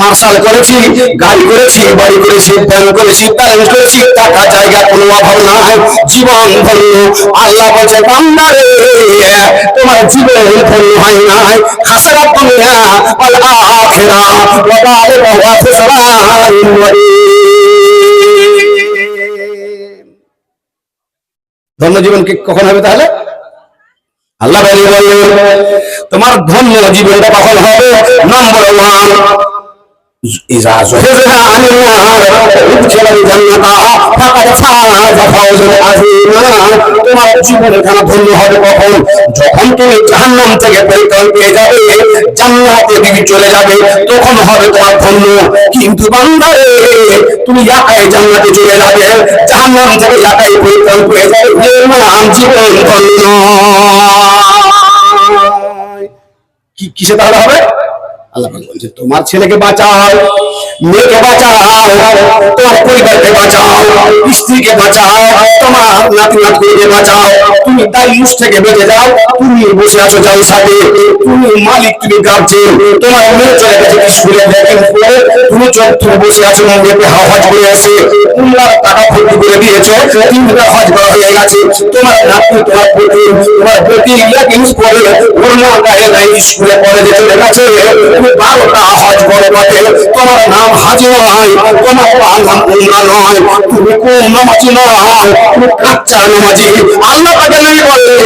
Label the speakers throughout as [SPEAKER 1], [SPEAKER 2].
[SPEAKER 1] Martial করেছি, গাড়ি করেছি, বাড়ি করেছি ব্যাংক করেছি ব্যালেন্স করেছি, টাকা, জায়গা কোনো অভাব নাই জীবন ধন্য আল্লাহ বলছে বান্দারে তোমার জীবন ধন্য হয় নাই, খাসরা দুনিয়া ওয়াল আখিরা ওয়া যালিকা হুয়া ধন্য জীবন কি কখন হবে তাহলে? আল্লাহ বলি বললেন তোমার ধন্য জীবনটা কখন হবে? নম্বর ওয়ান إذا زحزح عن النار وادخل الجنة فقد فاز فوزا عظيما তোমার জীবন এখানে ধন্য হবে কখন যখন তুমি জাহান্নাম থেকে পরিত্রাণ পেয়ে যাবে জান্নাতের দিকে চলে যাবে তখন হবে তোমার ধন্য কিন্তু বান্দারে তুমি একাই জান্নাতে চলে যাবে জাহান্নাম থেকে একাই পরিত্রাণ পেয়ে যাবে এর নাম জীবন ধন্য কি কিসে তাহলে হবে তোমার ছেলেকে বাঁচাও, মেয়েকে বাঁচাও, তোমার পরিবারকে বাঁচাও, স্ত্রীকে বাঁচাও, তোমার নাতি নাতনিকে বাঁচাও, তুমি দায়ুষ থেকে বেঁচে যাও, তুমি বসে আছো যাও সাথে, তুমি মালিক, তুমি গার্জেন তোমার মেয়ে চলে গেছে স্কুলে ব্যাকিং করে তুমি চোখ তুমি বসে আছো মেয়েকে হজ করে এসে উল্লার টাকা ভর্তি করে দিয়েছ তিনটা হজ করা হয়ে গেছে, তোমার নাতনি তোমার প্রতি তোমার প্রতি ইয়াকিং করে ওর না গায়ে নাই স্কুলে যে চলে গেছে তুমি বারোটা হজ বড় বটে তোমার নাম হাজি নয়, তোমার নাম উমরা নয়। তুমি কোন নামাজি নয়, তুমি কাচ্চা নামাজি। আল্লাহ তাকে নাই বলে,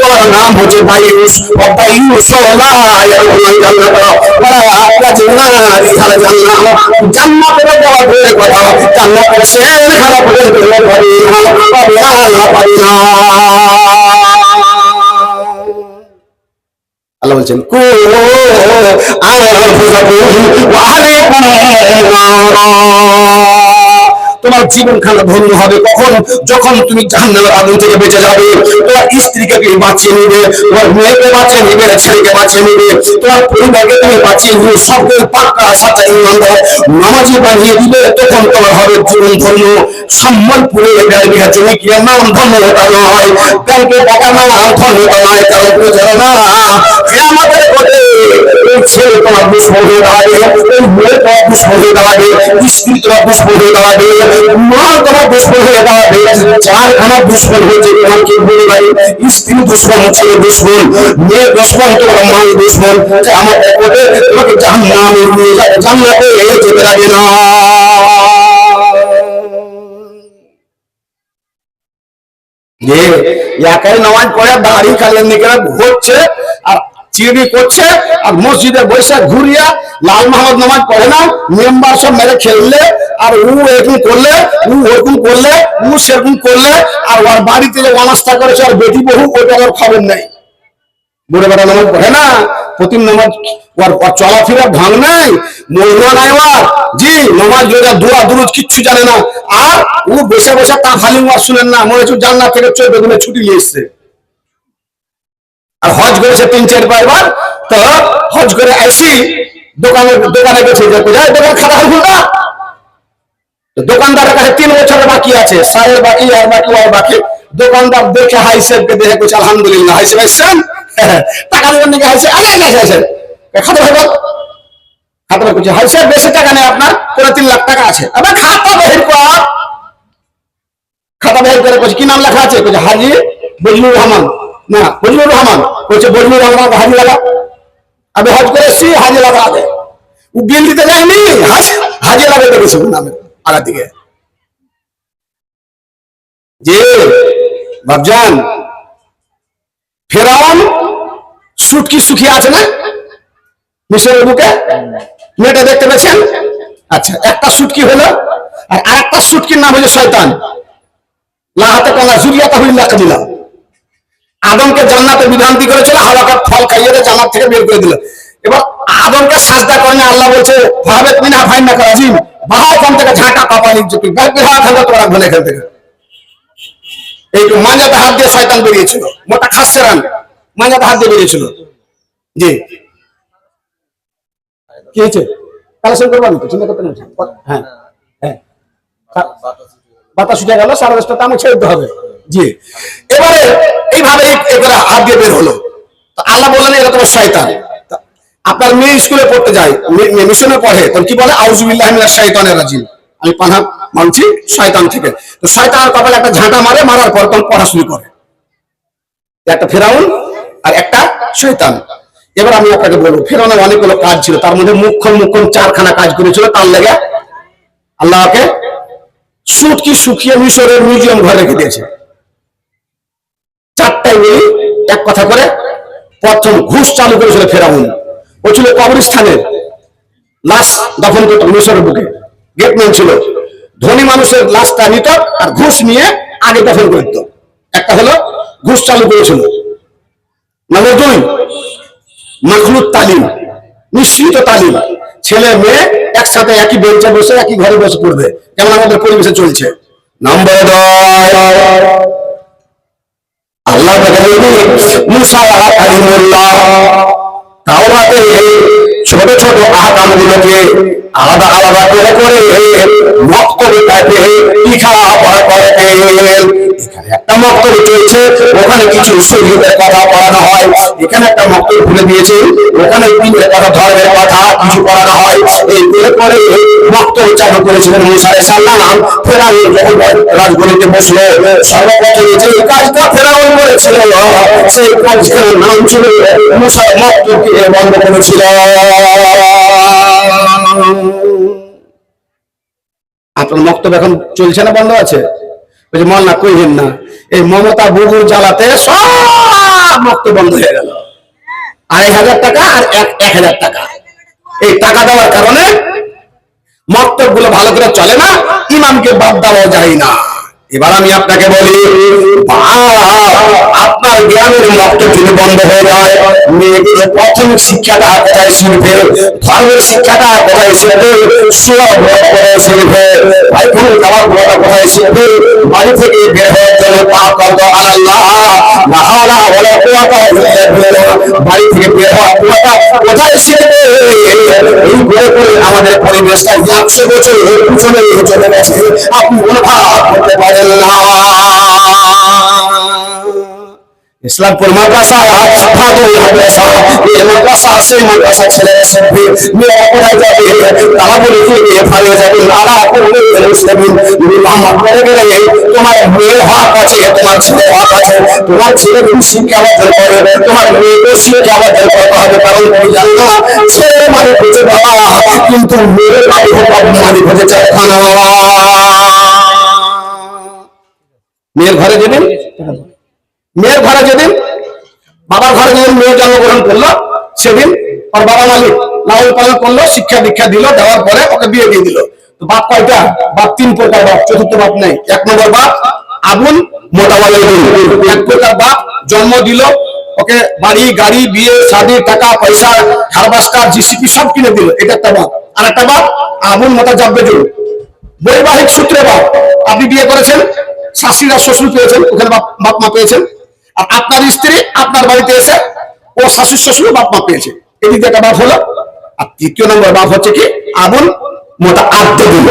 [SPEAKER 1] তোমার নাম হচ্ছে বাইউস। বাইউস জান্নাতের হয়ে পারি না। আল্লাহ বলছেন কু তোমার জীবন খানা ধন্য হবে। কখন? যখন তুমি জাহান্নামের আগুন থেকে বেঁচে যাবে। তোমার স্ত্রীকে তুমি বাঁচিয়ে নিবে। তোমার মেয়েকে বাঁচিয়ে নিবে, ছেলেকে বাঁচিয়ে নিবে। তোমার পরিবারকে তুমি বাঁচিয়ে নিবে। সবদের পাক্কা সাথে ইমানদার নামাজি বানিয়ে দিবে। তখন তোমার হবে জীবন ধন্য। সম্বলপুরে দেড় বিঘা জমি কি নাম ধন্যতা নয়? ব্যাংকে টাকা নাম ধন্যতা নয়। কারণ প্রচারণা। আমাদের তোমাকে একাই নামাজ পড়ে দাড়ি কালের নিকেরা ঘুরছে আর চিড়ি করছে আর মসজিদে বসে ঘুরিয়া লাল মাহমদ নামাজ পড়ে না। মেম্বার সব মেরে খেললে আর উ এরকম করলে, উ ওরকম করলে, উ সেরকম করলে, আর ওর বাড়িতে যে অনাস্থা করেছে আর বেটি বহু ওটা ওর খবর নেই। বুড়ে বেড়া নামাজ পড়ে না প্রতি নামাজ ওর চলাফেরা ঢং নাই। মহিলা নাই ওর জি, নামাজ রোজা, দোয়া দুরুজ কিচ্ছু জানে না। আর ও বসে বসে তা ওয়াজ শুনেন না। মনে হচ্ছে জান্নাত থেকে চোদ্দ দিনে ছুটি নিয়ে এসছে। আর হজ করেছে তিন, চার পাঁচবার তো হজ করে আসি দোকানে দোকানে গেছে যে কোথায় দোকান খাতা খুলুন না দোকানদারের কাছে তিন বছরের বাকি আছে সাহের বাকি আর বাকি আর বাকি। দোকানদার দেখে হাই সাহেবকে দেখে বলছে, আলহামদুলিল্লাহ। হাই সাহেব এসছেন? টাকা দেবেন নাকি হাই সাহেব আগে আগে সাহেব খাতা ভাই খাতা বের করছে হাই সাহেব বেশি টাকা নেই আপনার, পুরো তিন লাখ টাকা আছে। আবার খাতা বের কর। খাতা বের করে বলছে, কি নাম লেখা আছে? বলছে, হাজি বজলুর রহমান। না বজলুর রহমান, বলছে বজলুর রহমান হাজি লাগা আমি হজ করে এসছি হাজি লাগা আগে বিল দিতে যায়নি হাজ- লাগাতে গেছে নামে আগার দিকে। যে বাবজান ফেরাউন, সুটকি শুকিয়ে আছে না? মিশরের বুকে? মেয়েটা দেখতে পেয়েছেন? আচ্ছা একটা সুটকি হলো, আর আরেকটা সুটকির নাম হলো শয়তান। লাহাতে কালা, জুরিয়াতা হইল্লা কাবিলা। আদমকে জান্নাতে বিভ্রান্তি করেছিল হাওয়াকে ফল খাইয়ে জান্নাত থেকে বের করে দিল। এবার আদমকে সাজদা করেনি, আল্লাহ বলছে, ভাবে তুমি না ফাইন না করা জিম বাহা ওখান থেকে এই মাঞ্জাতে হাত দিয়ে শয়তান বেরিয়েছিল, মোটা খাসছে রান মাঞ্জাতে হাত দিয়ে বেরিয়েছিল। জি। কি হয়েছে? কালেকশন করব আমি চিন্তা করতে হ্যাঁ হ্যাঁ। বাতাস উঠে গেল, সারা দশটা দামও ছেড়ে দিতে হবে। এবারে এইভাবে এবারে হাত দিয়ে বের হলো। আল্লাহ বললেন এটা তোমার শয়তান। আপনার মেয়ে স্কুলে পড়তে যায় মিশনে পড়ে, তখন কি বলে? আউজুবিল্লাহ মিনাশ শাইতানির রাজিম। আমি পানা মানছি, শয়তান থেকে। তো শয়তানের কপালে একটা ঝাঁটা মারে, মারার পর তখন পড়া করে। একটা ফেরাউন আর একটা শয়তান। এবার আমি আপনাকে বলব ফেরাউনের অনেকগুলো কাজ ছিল, তার মধ্যে মুখ্য মুখ্য চারখানা কাজ করেছিল, তার লেগে আল্লাহকে সুটকি শুকিয়ে মিশরের মিউজিয়াম ঘরে রেখে দিয়েছে। মিলি এক কথা করে প্রথম ঘুষ চালু করেছিল ফেরাউন। ও ছিল লাশ করতো মিশরের বুকে। গেটম্যান ছিল। ধনী মানুষের লাশটা নিত আর ঘুষ নিয়ে আগে একটা হলো ঘুষ চালু করেছিল। নম্বর দুই তালিম তালিম। ছেলে মেয়ে একসাথে একই বেঞ্চে বসে একই ঘরে বসে পড়বে। যেমন আমাদের পরিবেশে চলছে? নম্বর আল্লাহ মুসা ছোট ছোট আহকামগুলোকে আলাদা আলাদা করে করে মক্তবে তাকে লিখা ওখানে কিছু শরীরের কথা পড়ানো হয়। এখানে একটা মক্তব খুলে দিয়েছে। ওখানে কথা, ধর্মের কথা কিছু পড়ানো হয়। এই করে করে করেছিলেন মুসা সাল্লাম ফেরাউন যখন রাজগণিতে বসল, সর্বপ্রথম যে কাজটা ফেরাউন করেছিল, সেই কাজটার নাম ছিল মুসা মক্তবকে বন্ধ করেছিল। আপনার মক্তব এখন চলছে না, বন্ধ আছে? বলছে মল্লা কইবেন না। এই মমতা বুবুর জ্বালাতে সব রক্ত বন্ধ হয়ে গেল। আড়াই হাজার টাকা আর এক এক হাজার টাকা। এই টাকা দেওয়ার কারণে মক্তবগুলো ভালো করে চলে না, ইমামকে বাদ দেওয়া যায় না। এবার আমি আপনাকে বলি আপনার জ্ঞানের মক্তব যদি বন্ধ হয়ে যায়। মেয়েগুলো প্রথম শিক্ষাটা কোথায় শিখবে ধর্মের শিক্ষাটা কোথায় শিখবে সুরা কোথায় শিখবে বাইকুল খাবার কোথায় শিখবে বাড়ি থেকে বের হওয়ার জন্য পাপ করতো আল্লাহ। না হাওলা বাড়ি হওয়ার কুয়াটা করে আমাদের পরিবেশটা একশো বছর চলে গেছে আপনি অনুভব করতে পারেন না। ইসলামপুর মাদ্রাসা। মেয়েরা ঘরে যেদিন মেয়ের ঘরে যেদিন বাবার ঘরে যেদিন মেয়ে জন্মগ্রহণ করল, সেদিন ওর বাবা মালিক লালন পালন করল, শিক্ষা দীক্ষা দিল, দেওয়ার পরে ওকে বিয়ে দিয়ে দিল। বাপ কয়টা? বাপ তিন প্রকার বাপ, চতুর্থ বাপ নেই। এক নম্বর বাপ আগুন এক প্রকার বাপ জন্ম দিল, ওকে বাড়ি, গাড়ি, বিয়ে, শাদি, টাকা, পয়সা হারবাস্টার জিসিপি সব কিনে দিল। এটা একটা বাপ। আর একটা বাপ আগুন মোটা যাবে বৈবাহিক সূত্রে বাপ। আপনি বিয়ে করেছেন, শাশুড়ি শ্বশুর পেয়েছেন, ওখানে বাপ বাপ মা পেয়েছেন। আর আপনার স্ত্রী আপনার বাড়িতে এসে ও শাশুড় শ্বশুর বাপ মা পেয়েছে। এদিকে একটা বাপ হলো, আর তৃতীয় নম্বর বাপ হচ্ছে কি? আগুন মোটা আদ্য দিল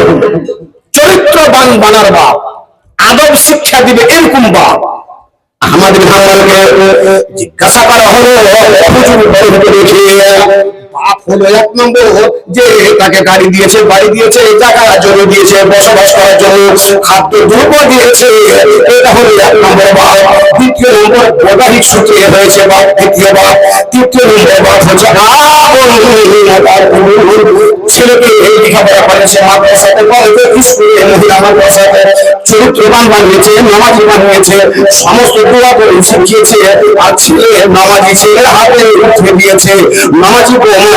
[SPEAKER 1] চরিত্রবান বানার বাপ, আদব শিক্ষা দিবে এরকম বাপ। আমাদের হামালকে জিজ্ঞাসা করা হলো হলো, এক নম্বর যে তাকে গাড়ি দিয়েছে, বাড়ি দিয়েছে জায়গা জমি দিয়েছে, বসবাস করার জন্য খাদ্য দ্রব্য দিয়েছে। এটা হলো এক নম্বর বাপ দ্বিতীয় নম্বর বৈবাহিক সূত্রে হয়েছে বাপ দ্বিতীয় বাপ তৃতীয় নম্বর বাপ হচ্ছে ছেলেকে লেখাপড়া করেছে মাদ্রাসাতে কলেজে স্কুলে মহিলা মাদ্রাসাতে চরিত্রবান বানিয়েছে, নামাজি বানিয়েছে, সমস্ত দোয়া করে শিখিয়েছে, আর ছেলে নামাজি ছেলের হাতে উঠে দিয়েছে নামাজি প্রমাণ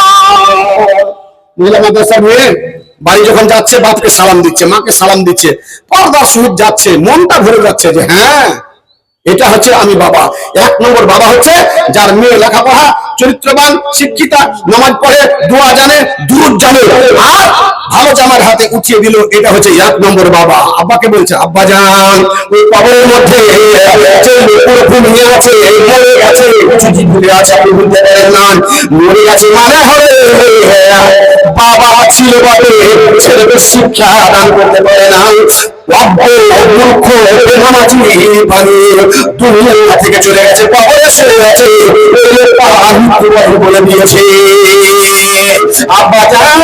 [SPEAKER 1] মহিলা মাদ্রাসার মেয়ে বাড়ি যখন যাচ্ছে, বাপকে সালাম দিচ্ছে, মাকে সালাম দিচ্ছে, পর্দার সহিত যাচ্ছে, মনটা ভরে যাচ্ছে যে হ্যাঁ এটা হচ্ছে আমি বাবা। এক নম্বর বাবা হচ্ছে যার মেয়ে লেখাপড়া চরিত্রবান, শিক্ষিতা, নামাজ পড়ে, দোয়া জানে দূর জানে। আর ভালো জামার হাতে উঠিয়ে দিল, এটা হচ্ছে এক নম্বর বাবা। আব্বাকে বলছে, আব্বা যান, ওই কবরের মধ্যে আছে, মরে গেছে ভুলে আছে, আপনি পারেন না। মরে গেছে মানে হবে, বাবা ছিল ছেলেকে শিক্ষা দান করতে পারে না। থেকে চলে গেছে কবরে শুয়ে গেছে বলে দিয়েছে। আব্বা জান,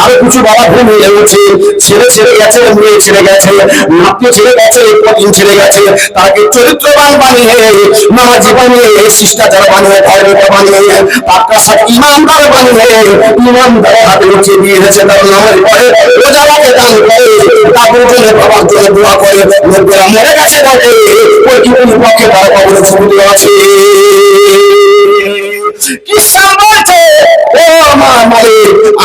[SPEAKER 1] আরও কিছু বাবা ঘুমিয়ে গেছে ছেলে ছেড়ে গেছে, মেয়ে ছেড়ে গেছে, নাতি ছেড়ে গেছে কঠিন ছেড়ে গেছে। তাকে চরিত্রবান বানিয়ে, নামাজি বানিয়ে, শিষ্টাচার বানিয়ে ধর্মিক বানিয়ে তার সাথে ইমানদার বানিয়ে, ইমানদার হাতে উঠিয়ে দিয়ে গেছে তার নামের পরে। রোজাকে দান করে তাদের জন্য বাবার জন্য দোয়া করে। লোকেরা মরে গেছে বটে ওই কি পক্ষে তারা কবরে ছবি আছে কি বলছে ও আমার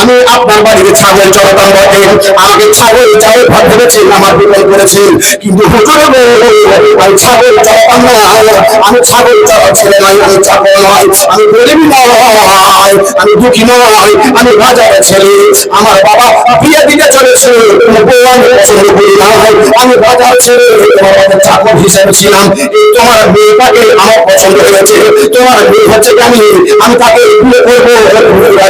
[SPEAKER 1] আমি আপনার বাড়িতে ছাগল চড়াতাম বটে। আমাকে ছাগল চাই ভাত ভেবেছেন আমার বিকল্প করেছেন কিন্তু আমি ছাগল চড়াতাম না। আমি ছাগল চড়া ছেলে নয় আমি ছাগল নয় আমি গরিব নয় আমি দুঃখী নয় আমি রাজার ছেলে। আমার বাবা বিয়ে দিতে চলেছে। আমি না ছেলে। তোমার চাকর হিসেবে ছিলাম। তোমার মেয়েটাকে আমার পছন্দ হয়েছে। তোমার মেয়ে হচ্ছে আমি। আমি তাকে বিয়ে করব।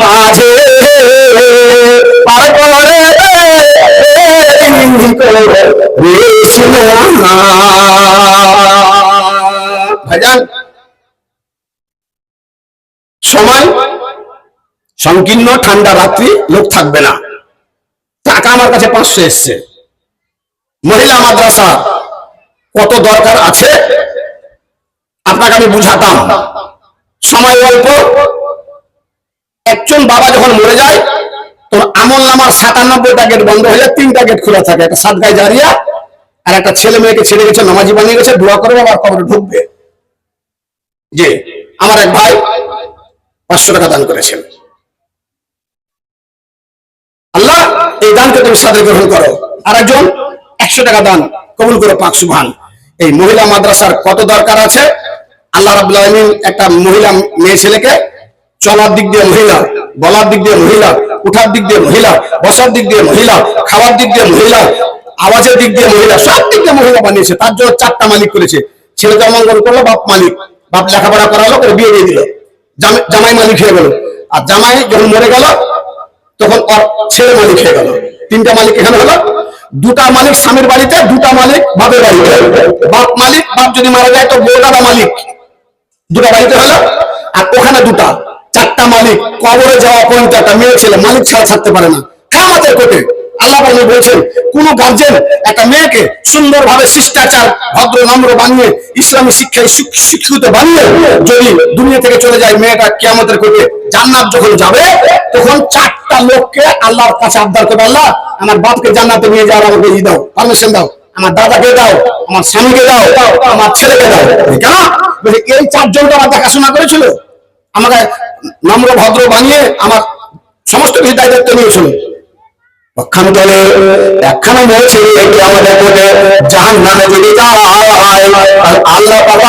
[SPEAKER 1] মাঝে ভাইজান। সময় সংকীর্ণ, ঠান্ডা রাত্রি, লোক থাকবে না। টাকা আমার কাছে পাঁচশো এসছে। মহিলা মাদ্রাসা কত দরকার আছে? আপনাকে আমি বুঝাতাম। সময় অল্প। একজন বাবা যখন মরে যায় তোর আমল নামার সাতানব্বইটা গেট বন্ধ হয়ে যায় তিনটা গেট খোলা থাকে। একটা সাত গায়ে জারিয়া, আর একটা ছেলে মেয়েকে ছেড়ে গেছে, নামাজি বানিয়ে গেছে, দোয়া করবে আবার কবরে ঢুকবে। যে আমার এক ভাই পাঁচশো টাকা দান করেছেন। আল্লাহ, এই দানকে তুমি সাথে গ্রহণ করো। আর একজন একশো টাকা দান কবুল করো পাঁচ সুভান এই মহিলা মাদ্রাসার কত দরকার আছে? আল্লাহ রাবুল আলমিন একটা মহিলা, মেয়ে ছেলেকে চলার দিক দিয়ে মহিলা বলার দিক দিয়ে মহিলা, উঠার দিক দিয়ে মহিলা, বসার দিক দিয়ে মহিলা, খাওয়ার দিক দিয়ে মহিলা, আওয়াজের দিক দিয়ে মহিলা, সব দিক দিয়ে মহিলা বানিয়েছে। তার জন্য চারটা মালিক করেছে। ছেলে জন্মগ্রহণ করল, বাপ মালিক। বাপ লেখাপড়া করালো করে বিয়ে দিয়ে দিল। জামাই- মালিক হয়ে গেল। আর জামাই যখন মরে গেল, তখন ছেলে মালিক হয়ে গেল। তিনটা মালিক এখানে হলো। দুটা মালিক স্বামীর বাড়িতে, দুটা মালিক বাপের বাড়িতে। বাপ মালিক, বাপ যদি মারা যায়, তো বউটারা মালিক? দুটা বাড়িতে হলো, আর ওখানে দুটা। চারটা মালিক, কবরে যাওয়া পর্যন্ত একটা মেয়ে ছেলে, মালিক ছাড়া ছাড়তে পারে না। কামাতের কোটে। আল্লাহ পাক বলছেন, কোন গার্জেন একটা মেয়েকে সুন্দরভাবে শিষ্টাচার, ভদ্র, নম্র বানিয়ে, ইসলামী শিক্ষায় শিক- শিক্ষিত বানিয়ে, যদি দুনিয়া থেকে চলে যায় মেয়েটা কিয়ামতের কোটে জান্নাত যখন যাবে, তখন চারটা লোককে আল্লাহর কাছে আবদার করবে, আল্লাহ, আমার বাপকে জান্নাতে নিয়ে যাওয়ার আমাকে ই দাও পারমিশন দাও। আমার দাদাকে দাও, আমার স্বামীকে দাও, আমার ছেলেকে দাও। কেন? বলে, এই চারজন তো আমার দেখাশোনা করেছিল। আমাকে নম্র, ভদ্র বানিয়ে আমার সমস্ত কিছু দায়িত্ব নিয়েছিল। আল্লাহ বাবা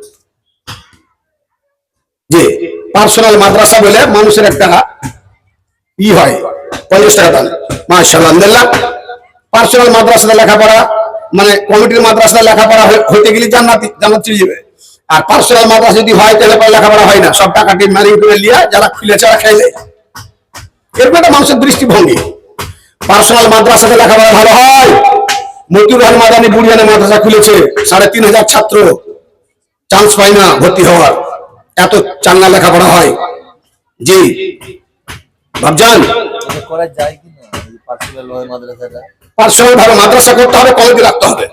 [SPEAKER 1] যে পার্সোনাল মাদ্রাসা বলে মানুষের একটা ই হয়। পঞ্চাশ টাকা দাম আলহামদুলিল্লাহ। পার্সোনাল মাদ্রাসাতে লেখাপড়া মানে কমিটির মাদ্রাসাতে লেখাপড়া হই- হইতে গেলে জান্নাতি জান্নাত চলে যাবে। আর পার্সোনাল মাদ্রাসা যদি হয়, তাহলে লেখাপড়া হয় না। সব টাকা টিম মারি করে লিয়া, যারা খুলেছে ওরা খাইলে। এরকম একটা মানুষের দৃষ্টিভঙ্গি। পার্সোনাল মাদ্রাসাতে লেখাপড়া ভালো হয়। মতিউর রহমান মাদানি বুড়িয়ানে মাদ্রাসা খুলেছে, সাড়ে তিন হাজার ছাত্র। চান্স পায় না, ভর্তি হওয়ার। এত চাঙ্গা লেখাপড়া হয়। জি। ভাবজান
[SPEAKER 2] এটা করা যায় কি না? এই পার্সোনাল ওই মাদ্রাসাটা
[SPEAKER 1] পার্সোনাল ভাবে মাদ্রাসা করতে হবে কলেজে রাখতে হবে।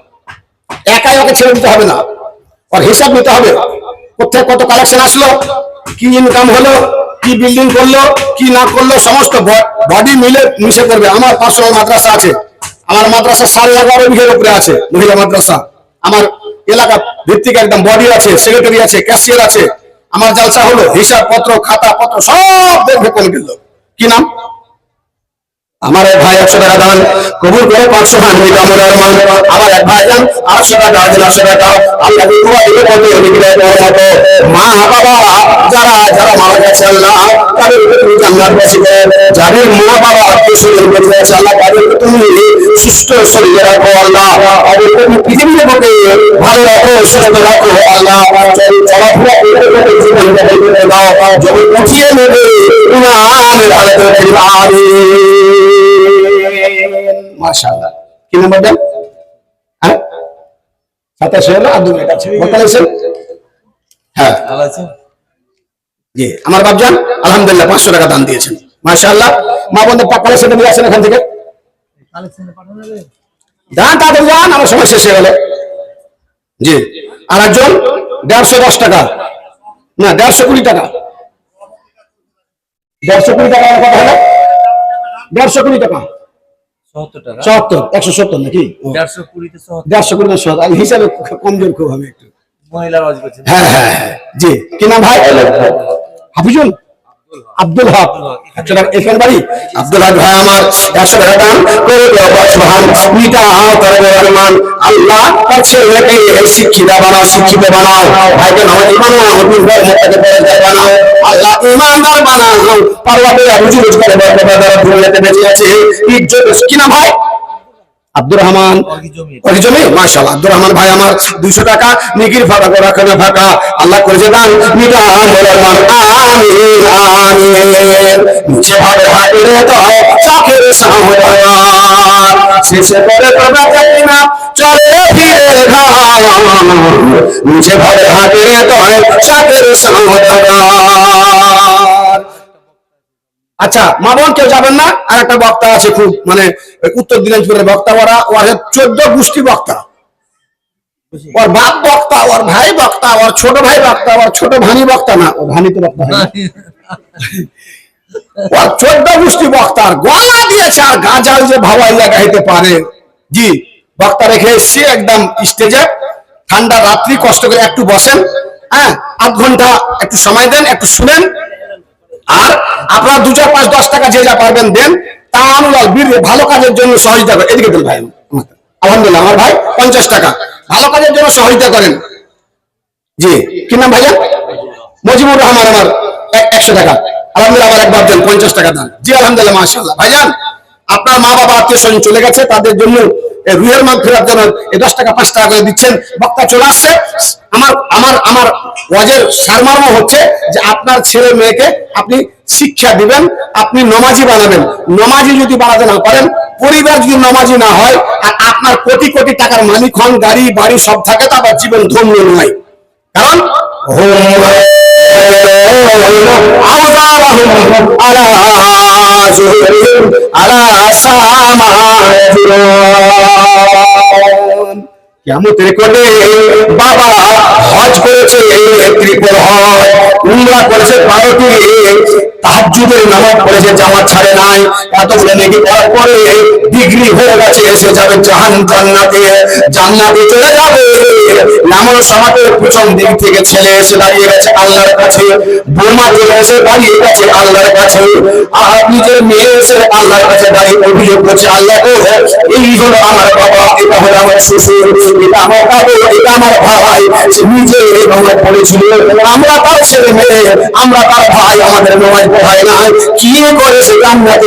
[SPEAKER 1] একাই ওকে ছেড়ে দিতে হবে না। ওর হিসাব নিতে হবে। কোথায় কত কালেকশন আসলো? কি ইনকাম হলো? কি বিল্ডিং করল? কি না করল? সমস্ত বডি মিলে মিশে করবে। আমার পার্সোনাল মাদ্রাসা আছে। আমার মাদ্রাসা সাড়ে এগারো বিঘের উপরে আছে মহিলা মাদ্রাসা। আমার এলাকা ভিত্তিক একদম বডি আছে সেক্রেটারি আছে ক্যাশিয়ার আছে। আমার জালসা হলো হিসাব পত্র খাতা পত্র সব দেখবে কোন কি নাম? আমার এক ভাই একশো টাকা দান কবুল করে পাঁচশো টাকা নিয়ে কামড় মান আমার এক ভাই যান আটশো টাকা দিন আটশো টাকা আল্লাহ তোমার দিকে কত এদিকে মতো মা বাবা যারা যারা মারা গেছে আল্লাহ তুমি জান্নাত যাদের মা বাবা আল্লাহ তাদেরকে তুমি সুস্থ শরীরে রাখো আল্লাহ তুমি পৃথিবীর বুকে ভালো রাখো রাখো আল্লাহ চলাফেরা দাও যদি উঠিয়ে নেবে ফিরে মাশাআল্লাহ। কি নাম্বার দেন? হ্যাঁ? সাতাশে হলো আর দু মিনিট আছে। হ্যাঁ। জি আমার বাপজান আলহামদুলিল্লাহ পাঁচশো টাকা দান দিয়েছেন। মাশাআল্লাহ। মা বন্ধু টাকা সেটা নিয়ে আসেন এখান থেকে। যান তাদের যান আমার সময় শেষ হয়ে গেল। জি আর একজন দেড়শো দশ টাকা। না দেড়শো কুড়ি টাকা। দেড়শো কুড়ি টাকা আমার কথা হলো? দেড়শো কুড়ি টাকা।
[SPEAKER 2] সত্তর
[SPEAKER 1] একশো সত্তর নাকি?
[SPEAKER 2] দেড়শো কুড়িতে
[SPEAKER 1] দেড়শো কুড়ি সত্তর হিসাবে কমজোর খুব হবে একটু।
[SPEAKER 2] মহিলা
[SPEAKER 1] হ্যাঁ হ্যাঁ হ্যাঁ জি। কি নাম ভাই? হাফিজুল? আব্দুল হক। একশো এখানে বাড়ি। আব্দুল হক ভাই আমার একশো টাকা দান করে দেওয়া পাঁচ ভান মিটা তার রহমান আল্লাহ তার ছেলেকে শিক্ষিত বানাও শিক্ষিত বানাও। ভাইকে নামাজি বানাও হবিব ভাই মোটাকে পরিচয় বানাও। আল্লাহ ইমানদার বানাও। পারলাতে রুজি রোজগারে বরকত দুনিয়াতে বেঁচে আছে। ইজ্জত কি নাম ভাই? আব্দুর রহমান।
[SPEAKER 2] জমি।
[SPEAKER 1] আব্দুর রহমান ভাই আমার 200 টাকা নিকির ফাঁকা করে ফাঁকা। আল্লাহ করেছে দান। শেষে করে তবে যাই না চলে ফিরে ঘাম নিচে ভাবে হাতে রে চাকের সামদার আচ্ছা মা বোন কেউ যাবেন না? আর একটা বক্তা আছে খুব মানে উত্তর দিনাজপুরের বক্তা ওরা ওর চোদ্দ গোষ্ঠী বক্তা। ওর বাপ বক্তা ওর ভাই বক্তা ওর ছোট ভাই বক্তা ওর ছোট ভানি বক্তা না ও ভানি তো বক্তা। ওর চোদ্দ গোষ্ঠী বক্তার গলা দিয়েছে আর গাজাল যে ভাওয়াইয়া গাইতে পারে। জি বক্তা রেখে এসছি একদম স্টেজে। ঠান্ডা রাত্রি কষ্ট করে একটু বসেন হ্যাঁ আধ ঘণ্টা একটু সময় দেন একটু শুনেন। আর আপনারা দু চার পাঁচ দশ টাকা যে যা পারবেন দেন, তা আনুলাল বীর ভালো কাজের জন্য সহযোগিতা করেন। এদিকে দেন ভাই। আলহামদুলিল্লাহ, আমার ভাই পঞ্চাশ টাকা। ভালো কাজের জন্য সহযোগিতা করেন। জি, কি নাম ভাইয়া মজিবুর রহমান আমার, এক- একশো টাকা। আলহামদুলিল্লাহ, আমার একবার দেন, পঞ্চাশ টাকা দান। জি, আলহামদুলিল্লাহ মাশাল্লাহ ভাইজান, আপনার মা বাবা আত্মীয় স্বজন চলে গেছে, তাদের জন্য রুহের ফেরার জন্য এই দশ টাকা পাঁচ টাকা করে দিচ্ছেন বক্তা চলে আসছে আমার আমার আমার ওয়াজের সারমর্ম হচ্ছে যে আপনার ছেলে মেয়েকে আপনি শিক্ষা দিবেন আপনি নমাজি বানাবেন নমাজি যদি বানাতে না পারেন পরিবার যদি নামাজি না হয় আর আপনার কোটি কোটি টাকার মালিক গাড়ি বাড়ি সব থাকে তো আবার জীবন ধন্য নয় কারণ আলা সামাজুরন কেমতের কোটে বাবা হজ করেছে, ত্রিপুর হজ, উমরা করেছে, বারোটি তাহাজুদের নামাজ পড়েছে, জামাত ছাড়ে নাই। এতগুলো নাকি করার পরে ডিগ্রি হয়ে গেছে, এসে যাবে জাহান জান্নাতে। জান্নাতে চলে যাবে। নামাজ সমাজের পিছন দিক থেকে ছেলে এসে দাঁড়িয়ে গেছে আল্লাহর কাছে। বোমা চলে এসে দাঁড়িয়ে গেছে আল্লাহর কাছে। আর নিজের মেয়ে এসে আল্লাহ এটা আমার বাবু এটা আমার ভাই। সে নিজে এইভাবে পড়েছিল আমরা তার ছেলে মেয়ে আমরা তার ভাই, আমাদের নয় পড়ায় না কি করে সে জান্নাতে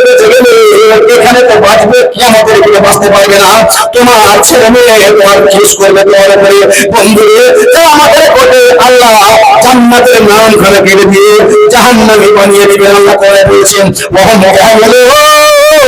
[SPEAKER 1] তো বাঁচবে, কিয়ামতের করে বাঁচতে পারবে না। তোমার ছেলে মেয়ে তোমার শেষ করবে তোমার উপরে। বন্ধু আমাদের আল্লাহ জান্নাতের নাম ঘরে কেটে দিয়ে জাহান্নামে বানিয়ে দিবেন, আল্লাহ করে দিয়েছেন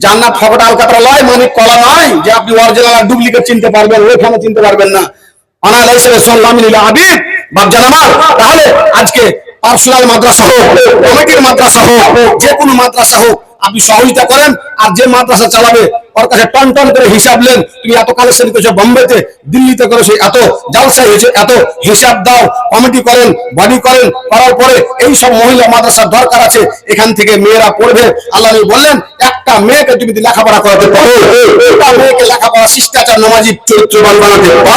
[SPEAKER 1] জান্নাত ফকটা আল কাতরা লয় মানে কলা নয় যে আপনি অরিজিনাল আর ডুপ্লিকেট চিনতে পারবেন ওইখানে চিনতে পারবেন না। অনালাইসের সাল্লামিল আবিদ বাপজান আমার তাহলে আজকে পার্সোনাল মাদ্রাসা হোক, কমিটির মাদ্রাসা হোক, যে কোনো মাদ্রাসা হোক, আপনি সহযোগিতা করেন, আর যে মাদ্রাসা চালাবে ওর কাছে টন টন করে হিসাব তুমি এত কালেকশন করেছ বোম্বেতে, দিল্লিতে করেছ, এত হয়েছে, এত হিসাব দাও কমিটি করেন বডি করেন, করার পরে মহিলা মাদ্রাসার দরকার আছে, এখান থেকে মেয়েরা পড়বে। আল্লাহ বললেন, একটা মেয়েকে তুমি লেখাপড়া করাতে পারো একটা মেয়েকে লেখাপড়া, শিষ্টাচার চরিত্রবান বানাতে পারো।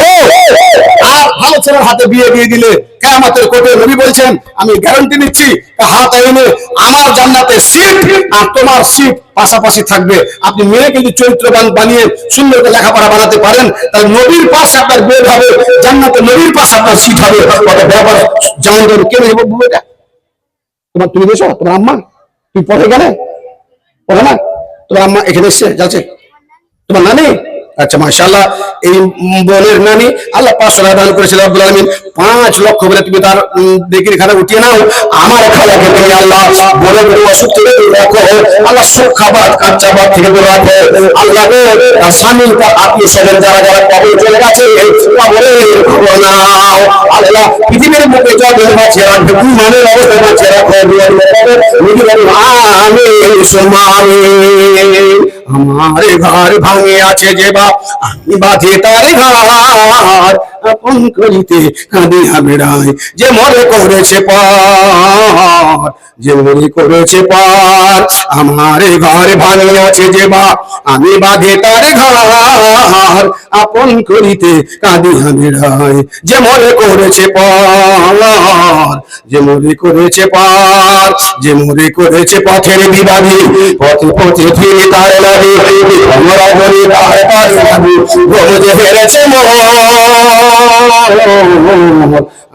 [SPEAKER 1] আর ভালো ছেলের হাতে বিয়ে দিয়ে দিলে কেয়ামতের কোর্টে নবী বলছেন, আমি গ্যারান্টি নিচ্ছি, হাত এনে আমার জান্নাতে সিট আর তোমার সিট পাশাপাশি থাকবে। আপনি মেয়েকে যদি চরিত্রবান বানিয়ে সুন্দর করে লেখাপড়া বানাতে পারেন তাহলে নবীর পাশে আপনার বের হবে, জান্নাতে নবীর পাশে আপনার সিট হবে। ব্যাপার ধরুন কে নেব তোমার তুমি দেছো তোমার আম্মা? তুমি পড়ে গেলে? পড়ে না? তোমার আম্মা এখানে এসছে, যাচ্ছে। তোমার নানি? আচ্ছা মাশাআল্লাহ, এই বোনের নানি আল্লাহ পাঁচশো টাকা দান করেছিল আব্দুল আলমিন। পাঁচ লক্ষ বলে তুমি তার দেখির খানে উঠিয়ে নাও। আমার খালাকে তুমি আল্লাহ বলে বলে অসুখ থেকে রাখো। আল্লাহ থেকে রাখো। আল্লাহ স্বামী আত্মীয় স্বজন যারা যারা চলে গেছে আল্লাহ পৃথিবীর মুখে রাখবে বিমানের অবস্থায় মাঝে রাখো। আমি আমার ঘর ভাঙে আছে যে বা আমি বাঁধে তার ঘর আপন কাঁদিয়া বেড়ায় যে মরে করেছে পার, যে মরে করেছে পার, আমার ঘর ভাঙে আছে যে বাপ আমি বাঁধে তার ঘর, আপন করিতে কাঁদিয়া বেড়ায় যে মরে করেছে পার, যে মরে করেছে পার, যে মরে করেছে পথের বিবাদী, পথে পথে ফিরে তার লাগে আমরা বলি তার লাগে গমজে হেরেছে মোর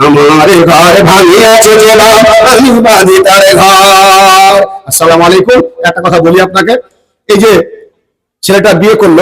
[SPEAKER 1] আমার ঘর আসসালামু আলাইকুম। একটা কথা বলি আপনাকে। এই যে ছেলেটা বিয়ে করল